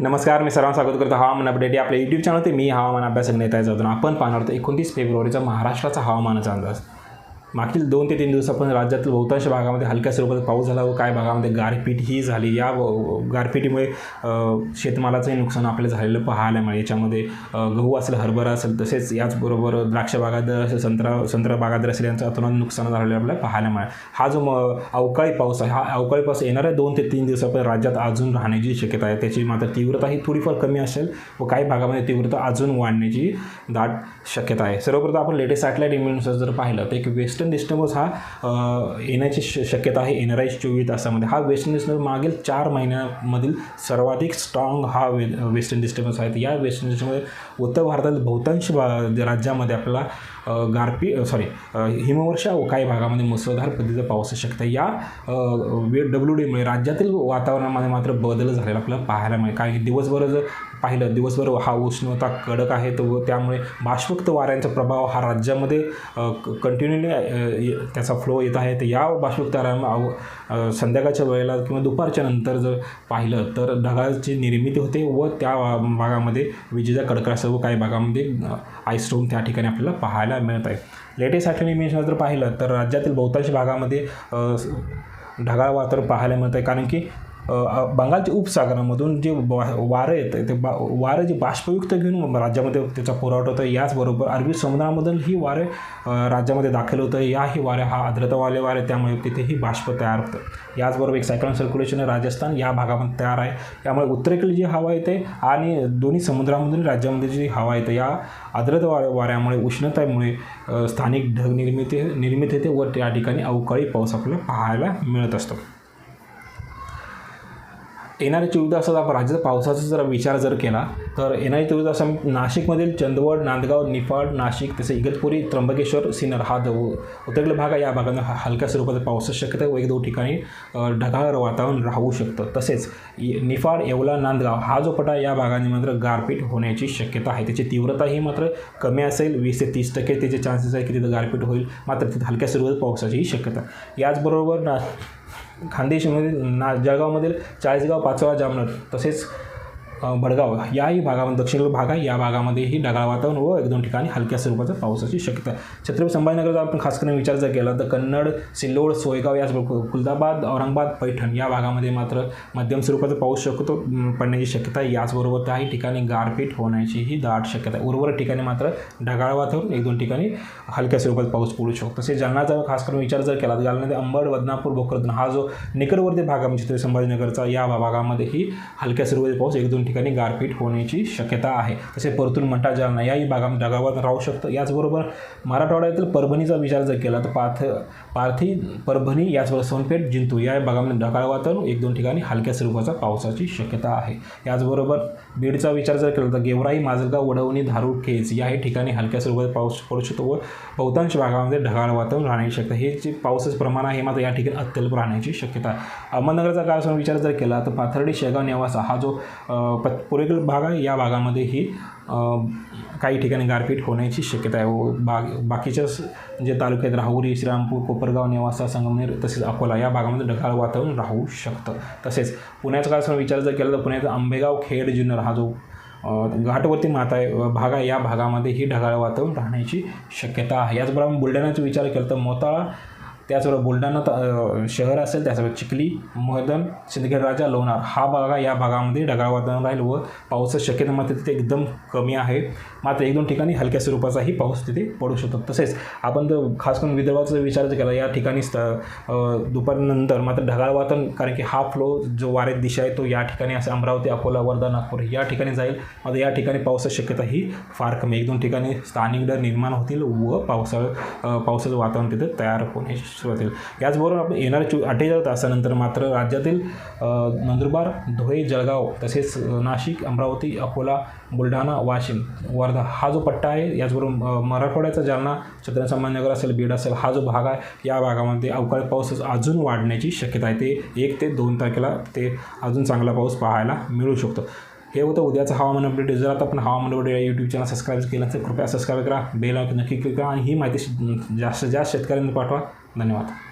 नमस्कार मी सर्वांना स्वागत करतो हवामान अपडेट या आपल्या यूट्यूब चॅनल ते मी हवामान अभ्यासक नेता जातो आपण पाहणार तर एकोणतीस फेब्रुवारीचा महाराष्ट्राचा हवामानाचा अंदाज. मागील दोन ते तीन दिवसापासून राज्यातील बहुतांश भागामध्ये हलक्या स्वरूपात पाऊस झाला व काही भागामध्ये गारपीट ही झाली. या व- गारपिटीमुळे शेतमालाचंही नुकसान आपल्याला झालेलं पाहायला मिळेल. याच्यामध्ये गहू असेल हरभरा असेल तसेच याचबरोबर द्राक्ष बागायतदार असेल संत्रा संत्रा बागायतदार असेल यांचं अतोनात नुकसान झालेलं आपल्याला पाहायला मिळेल. हा जो म अवकाळी पाऊस आहे हा अवकाळी पाऊस येणाऱ्या दोन ते तीन दिवसापर्यंत राज्यात अजून राहण्याची शक्यता आहे. त्याची मात्र तीव्रता ही थोडीफार कमी असेल व काही भागामध्ये तीव्रता अजून वाढण्याची दाट शक्यता आहे. सर्वप्रथम आपण लेटेस्ट सॅटेलाईट इमेजनुसार जर पाहिलं तर एक वेस्ट वेस्टर्न डिस्टर्बन्स हा येण्याची श शक्यता आहे येणाऱ्या चोवीस तासामध्ये. हा वेस्टर्न डिस्टर्बन्स मागील चार महिन्यामधील सर्वाधिक स्ट्रॉंग हा वे वेस्टर्न डिस्टर्बन्स आहे. या वेस्टर्न डिस्टर्बन्समध्ये उत्तर भारतातील बहुतांश भा राज्यामध्ये आपल्याला गारपी सॉरी हिमवर्षा व काही भागामध्ये मुसळधार पद्धतीचा पाऊस असू आहे. या वे डब्ल्यू डीमुळे राज्यातील वातावरणामध्ये मात्र बदल झालेला आपल्याला पाहायला मिळेल. काही दिवसभर जर पाहिलं. दिवसभर हा उष्णता कडक आहे तो. त्यामुळे बाष्पक्त वाऱ्यांचा प्रभाव हा राज्यामध्ये कंटिन्युअली त्याचा फ्लो येत आहे. तर या बाष्पक्त वाऱ्यामुळे संध्याकाळच्या वेळेला किंवा दुपारच्या नंतर जर पाहिलं तर ढगाची निर्मिती होते व त्या भागामध्ये विजेचा कडकडासह व काही भागामध्ये आईस्टोन त्या ठिकाणी आपल्याला पाहायला मिळत आहे. लेटेस्ट सॅटेलाईट जर पाहिलं तर राज्यातील बहुतांश भागामध्ये ढगाळ वातावरण पाहायला मिळत आहे. कारण की बंगालच्या उपसागरामधून जे वा- वारं येतं ते बा वारं जे बाष्पयुक्त घेऊन राज्यामध्ये त्याचा पुरवठा होतो याचबरोबर अरबी समुद्रामधून ही वारे राज्यामध्ये दाखल होतं याही वाऱ्या हा आर्द्रतावाले वारे त्यामुळे तिथेही बाष्प तयार होतं याचबरोबर एक सायक्लॉन सर्क्युलेशन राजस्थान या भागामध्ये तयार आहे. त्यामुळे उत्तरेकडे जी हवा येते आणि दोन्ही समुद्रामधून राज्यामध्ये जी हवा येते या आर्द्रता वा वाऱ्यामुळे उष्णतेमुळे स्थानिक ढग निर्मिती निर्मित येते व त्या ठिकाणी अवकाळी पाऊस आपल्याला पाहायला मिळत असतो. येणाऱ्या चोवीस तासात आपण राज्याच्या पावसाचा जर विचार जर केला तर येणाऱ्या चोवीस तासात नाशिकमधील चंदवड नांदगाव निफाड नाशिक तसे इगतपुरी त्र्यंबकेश्वर सिन्नर हा जो उत्तरेकडील भाग आहे. या भागांना हलक्या स्वरूपात पावसाची शक्यता व एक दोन ठिकाणी ढगाळ वातावरण राहू शकतं. तसेच निफाड येवला नांदगाव हा जो पटा या भागाने मात्र गारपीट होण्याची शक्यता आहे. त्याची तीव्रता ही मात्र कमी असेल वीस ते तीस टक्के त्याचे चान्सेस आहे की तिथं गारपीट होईल. मात्र तिथं हलक्या स्वरूपात पावसाचीही शक्यता याचबरोबर ना खानदेशमध्ये ना जळगावमधील चाळीसगाव पाचोळा जामनगर तसेच बडगाव याही भागामध्ये दक्षिण भाग आहे. या भागामध्येही ढगाळ वातावरण व एक दोन ठिकाणी हलक्या स्वरूपाचा पावसाची शक्यता आहे. छत्रपती संभाजीनगरचा आपण खास करून विचार जर केला तर कन्नड सिल्लोड सोयगाव याचबरोबर खुलदाबाद औरंगाबाद पैठण या भागामध्ये मात्र मध्यम स्वरूपाचा पाऊस शकतो पडण्याची शक्यता आहे. याचबरोबर काही ठिकाणी गारपीट होण्याचीही दाट शक्यता आहे. उर्वरित ठिकाणी मात्र ढगाळ वातावरण एक दोन ठिकाणी हलक्या स्वरूपात पाऊस पडू शकतो. तसेच जालनाचा खास करून विचार जर केला तर जालन्यामध्ये अंबड बदनापूर भोकरदन हा जो निकटवर्ती भाग आहे म्हणजे छत्रपती संभाजीनगरचा या भागामध्येही हलक्या स्वरूपाचा पाऊस एक दोन ठिकाणी गारपीट होण्याची शक्यता आहे. तसे परतून मंटा जालना याही भागामध्ये ढगावर राहू शकतं. याचबरोबर मराठवाड्यातील परभणीचा विचार जर केला तर पार्थ पार्थी परभणी याचबरोबर सोनपेठ जिंतूर या भागामध्ये ढगाळ वातावरण एक दोन ठिकाणी हलक्या स्वरूपाचा पावसाची शक्यता आहे. याचबरोबर बीडचा विचार जर केला तर गेवराई माजलगाव वडवणी धारूर केज याही ठिकाणी हलक्या स्वरूपात पाऊस पडू शकतो व बहुतांश भागामध्ये ढगाळ वातावरण राहण्याची शक्यता हे जे पावसाचं प्रमाण आहे मात्र या ठिकाणी अत्यल्प राहण्याची शक्यता आहे. अहमदनगरचा काय विचार जर केला तर पाथर्डी शेगाव नेवासा हा जो अ, प- पूर्वेकडील भाग आहे. या भागामध्येही काही ठिकाणी गारपीट होण्याची शक्यता आहे. व बाग बाकीच्या जे जे तालुक्यात राहुरी श्रीरामपूर कोपरगाव नेवासा संगमनेर तसेच अकोला या भागामध्ये ढगाळ वातावरण राहू शकतं. तसेच पुण्याचा काय विचार जर केला तर पुण्याचा आंबेगाव खेड जुन्नर हा जो घाटवरती माता आहे भाग आहे. या भागामध्ये ही ढगाळ वातावरण राहण्याची शक्यता आहे. याचबरोबर बुलढाण्याचा विचार केला तर मोताळा त्याचबरोबर बुलढाणा शहर असेल त्याचबरोबर चिखली महदन सिंदखेड राजा लोणार. हा भाग या भागामध्ये ढगाळ वातावरण राहील व पावसाची शक्यता मात्र तिथे एकदम कमी आहे. मात्र एक दोन ठिकाणी हलक्या स्वरूपाचाही पाऊस तिथे पडू शकतो. तसेच आपण जर खास करून विदर्भाचा विचार जर केला या ठिकाणी दुपारनंतर मात्र ढगाळ वातावरण कारण की हा फ्लो जो वारे दिशा आहे तो या ठिकाणी असं अमरावती अकोला वर्धा नागपूर या ठिकाणी जाईल. मात्र या ठिकाणी पावसाची शक्यता ही फार कमी एक दोन ठिकाणी स्थानिक डर निर्माण होतील व पावसाळा पावसाचं वातावरण तिथे तयार होण्याची सुरुवात होईल याचबरोबर आपण येणाऱ्या चो अठ्ठेचाळीस तासानंतर मात्र राज्यातील नंदुरबार धुळे जळगाव तसेच नाशिक अमरावती अकोला बुलढाणा वाशिम वर्धा हा जो पट्टा आहे याचबरोबर मराठवाड्याचा जालना छत्रसामान्यनगर असेल बीड असेल हा जो भाग आहे या भागामध्ये अवकाळी पाऊस अजून वाढण्याची शक्यता आहे. ते एक ते दोन तारखेला ते अजून चांगला पाऊस पाहायला मिळू शकतो. हे होतं उद्याचं हवामान अपडेट जर आता आपण हवामान अपडेट या यूट्यूब चॅनल सबस्क्राईब केलं तर कृपया सबस्क्राईब करा बेल आयकॉन नक्की क्लिक करा आणि ही माहिती जास्तीत जास्त शेतकऱ्यांना पाठवा. धन्यवाद.